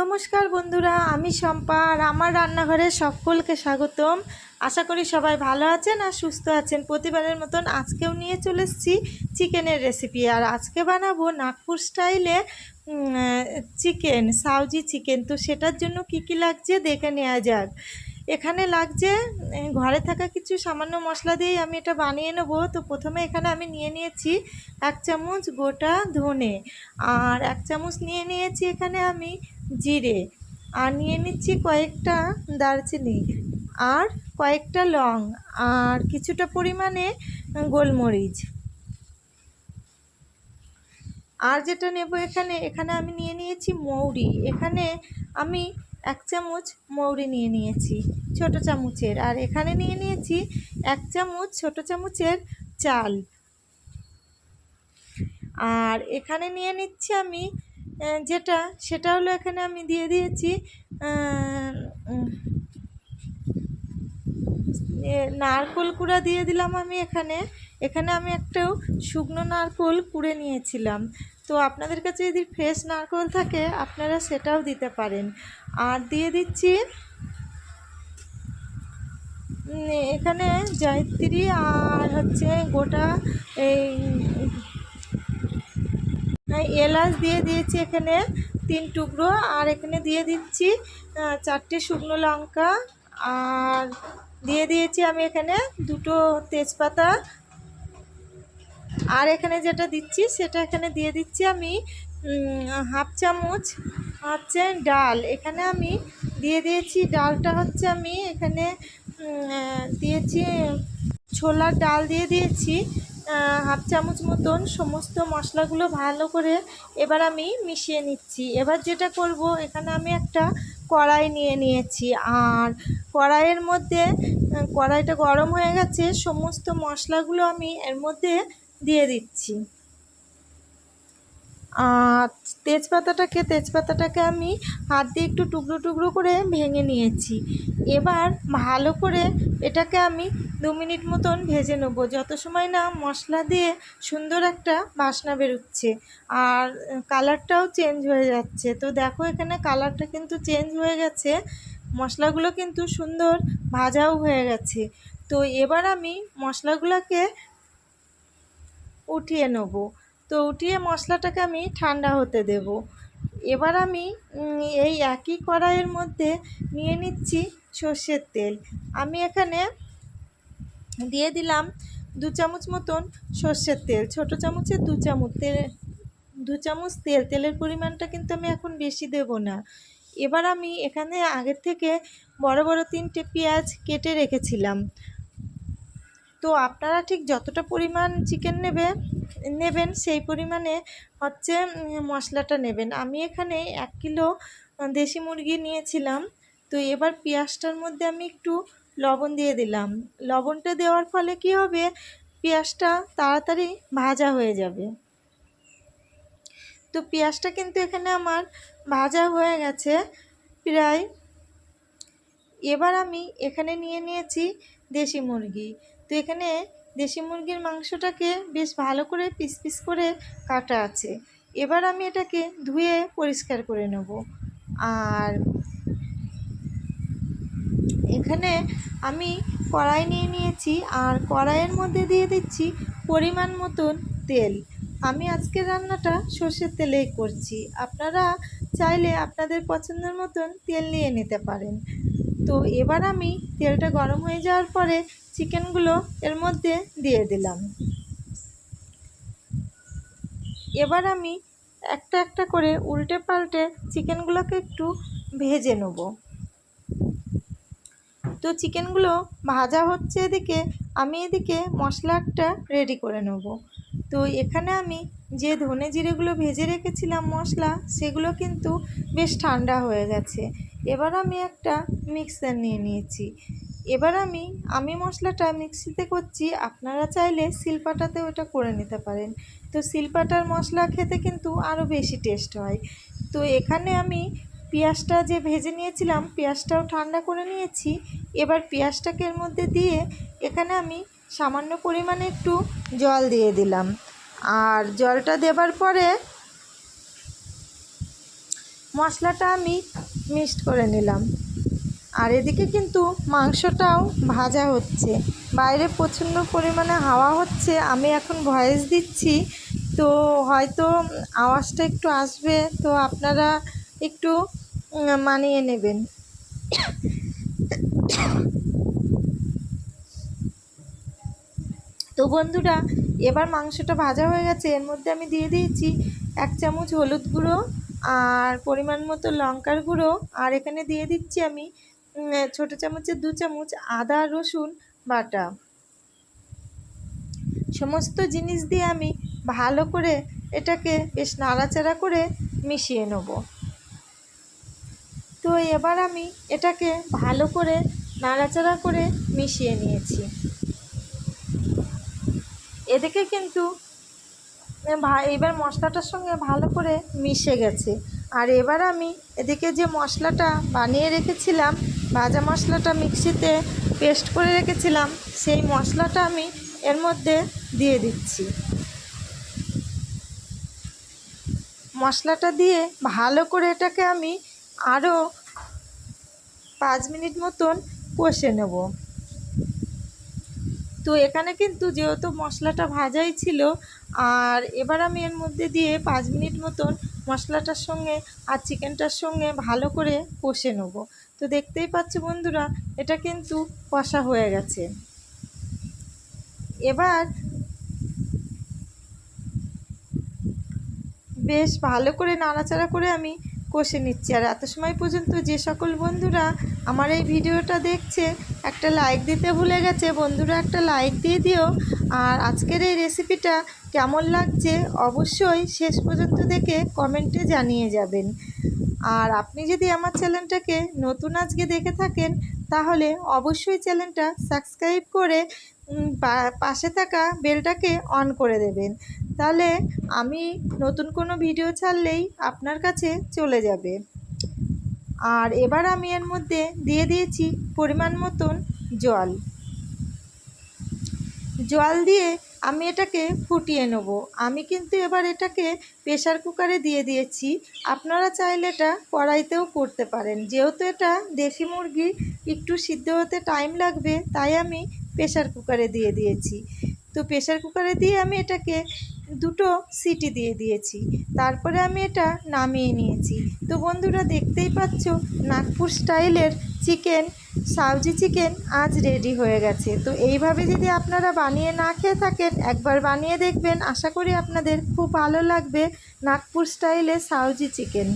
নমস্কার বন্ধুরা, আমি শম্পা আর আমার রান্নাঘরে সকলকে স্বাগতম। আশা করি সবাই ভালো আছেন আর সুস্থ আছেন। প্রতিবারের মতন আজকেও নিয়ে চলে এসেছি চিকেনের রেসিপি আর আজকে বানাবো নাগপুর স্টাইলে চিকেন, সাউজি চিকেন। তো সেটার জন্য কি কি লাগছে দেখে নেওয়া যাক। এখানে লাগছে ঘরে থাকা কিছু সামান্য মশলা দিয়েই আমি এটা বানিয়ে নেব। তো প্রথমে এখানে আমি নিয়ে নিয়েছি এক চামচ গোটা ধনে। আর এক চামচ নিয়ে নিয়েছি এখানে আমি জিরে আর নিয়ে নিচ্ছি কয়েকটা দারচিনি আর কয়েকটা লং আর কিছুটা পরিমাণে গোলমরিচ। আর যেটা নেব এখানে এখানে আমি নিয়ে নিয়েছি মৌরি। এখানে আমি এক চামচ মৌরি নিয়ে নিয়েছি, ছোট চামচের। আর এখানে নিয়ে নিয়েছি এক চামচ, ছোট চামচের চাল। আর এখানে নিয়ে নিচ্ছি আমি যেটা, সেটা হলো এখানে আমি দিয়ে দিয়েছি নারকোল কুড়া দিয়ে দিলাম আমি এখানে। এখানে আমি একটাও শুকনো নারকোল কুড়ে নিয়েছিলাম। তো আপনাদের কাছে যদি ফ্রেশ নারকোল থাকে, আপনারা সেটাও দিতে পারেন। আর দিয়ে দিচ্ছি এখানে জয়ত্রী আর হচ্ছে গোটা এই এলাচ দিয়ে দিয়েছি এখানে তিন টুকরো, আর এখানে দিয়ে দিচ্ছি চারটে শুকনো লঙ্কা, আর দিয়ে দিয়েছি আমি এখানে দুটো তেজপাতা। আর এখানে যেটা দিচ্ছি, সেটা এখানে দিয়ে দিচ্ছি আমি হাফ চামচ হচ্ছে ডাল। এখানে আমি দিয়ে দিয়েছি, ডালটা হচ্ছে আমি এখানে দিয়েছি, ছোলার ডাল দিয়ে দিয়েছি। হাফ চামচ মতন সমস্ত মশলাগুলো ভালো করে এবার আমি মিশিয়ে নিচ্ছি। এবার যেটা করব, এখানে আমি একটা কড়াই নিয়ে নিয়েছি। আর কড়াইয়ের মধ্যে কড়াইটা গরম হয়ে গেছে, সমস্ত মশলাগুলো আমি এর মধ্যে দিয়ে দিচ্ছি। তেজপাতাটাকে তেজপাতাটাকে আমি হাত দিয়ে একটু টুকরো টুকরো করে ভেঙে নিয়েছি। এবার ভালো করে এটাকে আমি দু মিনিট মতন ভেজে নেব। যত সময় না মশলা দিয়ে সুন্দর একটা বাসনা বেরোচ্ছে আর কালারটাও চেঞ্জ হয়ে যাচ্ছে। তো দেখো এখানে কালারটা কিন্তু চেঞ্জ হয়ে গেছে। মশলাগুলো কিন্তু সুন্দর ভাজাও হয়ে গেছে। তো এবার আমি মশলাগুলোকে উঠিয়ে নেব। তো উঠিয়ে মশলাটাকে আমি ঠান্ডা হতে দেব। এবার আমি এই একই কড়াইয়ের মধ্যে নিয়ে নিচ্ছি সর্ষের তেল। আমি এখানে দিয়ে দিলাম দু চামচ মতন সর্ষের তেল। ছোট চামচের দু চামচ তেল, দু চামচ তেল। তেলের পরিমাণটা কিন্তু আমি এখন বেশি দেব না। এবার আমি এখানে আগের থেকে বড় বড় তিনটে পেঁয়াজ কেটে রেখেছিলাম। তো আপনারা ঠিক যতটা পরিমাণ চিকেন নেবে নেবেন সেই পরিমাণে হচ্ছে মশলাটা নেবেন। আমি এখানে এক কিলো দেশি মুরগি নিয়েছিলাম। তো এবার পেঁয়াজটার মধ্যে আমি একটু লবণ দিয়ে দিলাম। লবণটা দেওয়ার ফলে কি হবে? পেঁয়াজটা তাড়াতাড়ি ভাজা হয়ে যাবে। তো পেঁয়াজটা কিন্তু এখানে আমার ভাজা হয়ে গেছে প্রায়। এবার আমি এখানে নিয়ে নিয়েছি দেশি মুরগি। তো এখানে দেশি মুরগির মাংসটাকে বেশ ভালো করে পিস পিস করে কাটা আছে। এবার আমি এটাকে ধুয়ে পরিষ্কার করে নেব। আর এখানে আমি কড়াই নিয়ে নিয়েছি আর কড়াইয়ের মধ্যে দিয়ে দিচ্ছি পরিমাণ মতন তেল। আমি আজকের রান্নাটা সর্ষের তেলেই করছি। আপনারা চাইলে আপনাদের পছন্দের মতন তেল নিয়ে নিতে পারেন। তো এবার আমি তেলটা গরম হয়ে যাওয়ার পরে চিকেনগুলো এর মধ্যে দিয়ে দিলাম। এবার আমি একটা একটা করে উল্টে পাল্টে চিকেনগুলোকে একটু ভেজে নেব। তো চিকেনগুলো ভাজা হচ্ছে এদিকে, আমি এদিকে মশলা একটা রেডি করে নেব। তো এখানে আমি যে ধনে জিরেগুলো ভেজে রেখেছিলাম মশলা, সেগুলো কিন্তু বেশ ঠান্ডা হয়ে গেছে। এবার আমি একটা মিক্সার নিয়ে নিয়েছি। এবার আমি আমি মশলাটা মিক্সিতে করছি, আপনারা চাইলে শিলপাটাতে ওটা করে নিতে পারেন। তো শিলপাটার মশলা খেতে কিন্তু আরও বেশি টেস্ট হয়। তো এখানে আমি পেঁয়াজটা যে ভেজে নিয়েছিলাম, পেঁয়াজটাও ঠান্ডা করে নিয়েছি। এবার পেঁয়াজটাকে এর মধ্যে দিয়ে এখানে আমি সামান্য পরিমাণে একটু জল দিয়ে দিলাম। আর জলটা দেবার পরে মশলাটা আমি মিক্সড করে নিলাম। আর এদিকে কিন্তু মাংসটাও ভাজা হচ্ছে। বাইরে প্রচণ্ড পরিমাণে হাওয়া হচ্ছে, আমি এখন ভয়েস দিচ্ছি। তো হয়তো আওয়াজটা একটু আসবে, তো আপনারা একটু মানিয়ে নেবেন। তো বন্ধুরা, এবার মাংসটা ভাজা হয়ে গেছে। এর মধ্যে আমি দিয়ে দিয়েছি এক চামচ হলুদ গুঁড়ো আর পরিমাণ মতো লঙ্কার গুঁড়ো, আর এখানে দিয়ে দিচ্ছি আমি ছোটো চামচের দু চামচ আদা, রসুন বাটা। সমস্ত জিনিস দিয়ে আমি ভালো করে এটাকে বেশ নাড়াচাড়া করে মিশিয়ে নেব। তো এবার আমি এটাকে ভালো করে নাড়াচাড়া করে মিশিয়ে নিয়েছি। এদিকে কিন্তু এবার মশলাটার সঙ্গে ভালো করে মিশে গেছে। আর এবার আমি এদিকে যে মশলাটা বানিয়ে রেখেছিলাম, ভাজা মশলাটা মিক্সিতে পেস্ট করে রেখেছিলাম, সেই মশলাটা আমি এর মধ্যে দিয়ে দিচ্ছি। মশলাটা দিয়ে ভালো করে এটাকে আমি আরও পাঁচ মিনিট মতন কষে নেব। তো এখানে কিন্তু যেহেতু মশলাটা ভাজাই ছিল আর এবার আমি এর মধ্যে দিয়ে পাঁচ মিনিট মতন মশলাটার সঙ্গে আর চিকেনটার সঙ্গে ভালো করে কষে নেব। তো দেখতেই পাচ্ছ বন্ধুরা, এটা কিন্তু কষা হয়ে গেছে। এবার বেশ ভালো করে নাড়াচাড়া করে আমি কষে নিচ্ছি। আর এত সময় পর্যন্ত যে সকল বন্ধুরা আমার এই ভিডিওটা দেখছে, একটা লাইক দিতে ভুলে গেছে, বন্ধুরা একটা লাইক দিয়ে দিও। আর আজকের এই রেসিপিটা কেমন লাগছে অবশ্যই শেষ পর্যন্ত দেখে কমেন্টে জানিয়ে যাবেন। আর আপনি যদি আমার চ্যানেলটাকে নতুন আজকে দেখে থাকেন, তাহলে অবশ্যই চ্যানেলটা সাবস্ক্রাইব করে পাশে থাকা বেলটাকে অন করে দেবেন। তাহলে আমি নতুন কোনো ভিডিও ছাড়লেই আপনার কাছে চলে যাবে। আর এবার আমি এর মধ্যে দিয়ে দিয়েছি পরিমাণ মতন জল। জল দিয়ে আমি এটাকে ফুটিয়ে নেব। আমি কিন্তু এবার এটাকে প্রেশার কুকারে দিয়ে দিয়েছি। আপনারা চাইলে এটা কড়াইতেও করতে পারেন। যেহেতু এটা দেশি মুরগি, একটু সিদ্ধ হতে টাইম লাগবে, তাই আমি প্রেশার কুকারে দিয়ে দিয়েছি। তো প্রেশার কুকারে দিয়ে আমি এটাকে দুটো সিটি দিয়ে দিয়েছি। তারপরে আমি এটা নামিয়ে নিয়েছি। তো বন্ধুরা, দেখতেই পাচ্ছ, নাগপুর স্টাইলের চিকেন, সাউজি চিকেন আজ রেডি হয়ে গেছে। তো এইভাবে যদি আপনারা বানিয়ে না খেয়ে থাকেন, একবার বানিয়ে দেখবেন। আশা করি আপনাদের খুব ভালো লাগবে নাগপুর স্টাইলে সাউজি চিকেন।